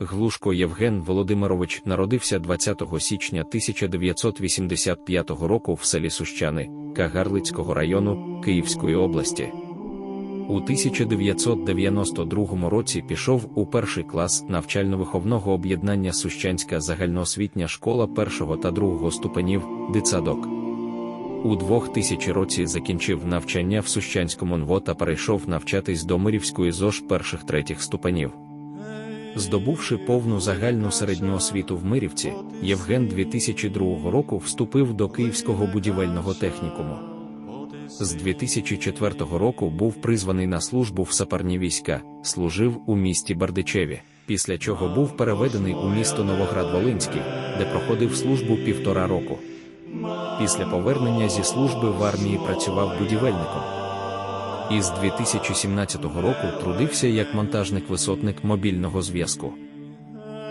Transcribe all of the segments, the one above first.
Глушко Євген Володимирович народився 20 січня 1985 року в селі Сущани Кагарлицького району Київської області. У 1992 році пішов у перший клас навчально-виховного об'єднання Сущанська загальноосвітня школа першого та другого ступенів дитсадок. У 2000 році закінчив навчання в Сущанському НВО та перейшов навчатись до Мирівської ЗОЖ перших третіх ступенів. Здобувши повну загальну середню освіту в Мирівці, Євген 2002 року вступив до Київського будівельного технікуму. З 2004 року був призваний на службу в сапарні війська, служив у місті Бардичеві, після чого був переведений у місто Новоград-Волинський, де проходив службу півтора року. Після повернення зі служби в армії працював будівельником. Із 2017 року трудився як монтажник-висотник мобільного зв'язку.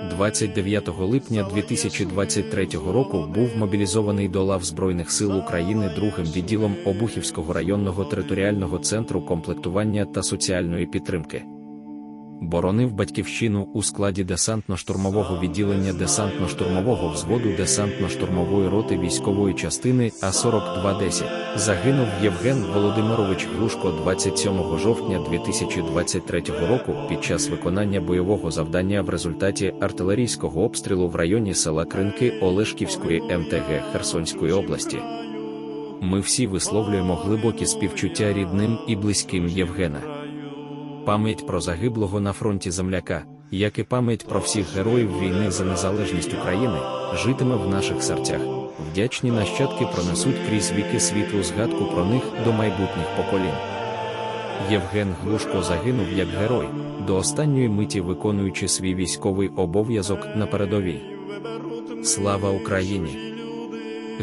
29 липня 2023 року був мобілізований до лав Збройних сил України другим відділом Обухівського районного територіального центру комплектування та соціальної підтримки. Боронив батьківщину у складі десантно-штурмового відділення десантно-штурмового взводу десантно-штурмової роти військової частини А4210. Загинув Євген Володимирович Глушко 27 жовтня 2023 року під час виконання бойового завдання в результаті артилерійського обстрілу в районі села Кринки Олешківської МТГ Херсонської області. Ми всі висловлюємо глибокі співчуття рідним і близьким Євгена пам'ять про загиблого на фронті земляка, як і пам'ять про всіх героїв війни за незалежність України, житиме в наших серцях. Вдячні нащадки пронесуть крізь віки світлу згадку про них до майбутніх поколінь. Євген Глушко загинув як герой, до останньої миті виконуючи свій військовий обов'язок на передовій. Слава Україні!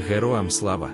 Героям слава!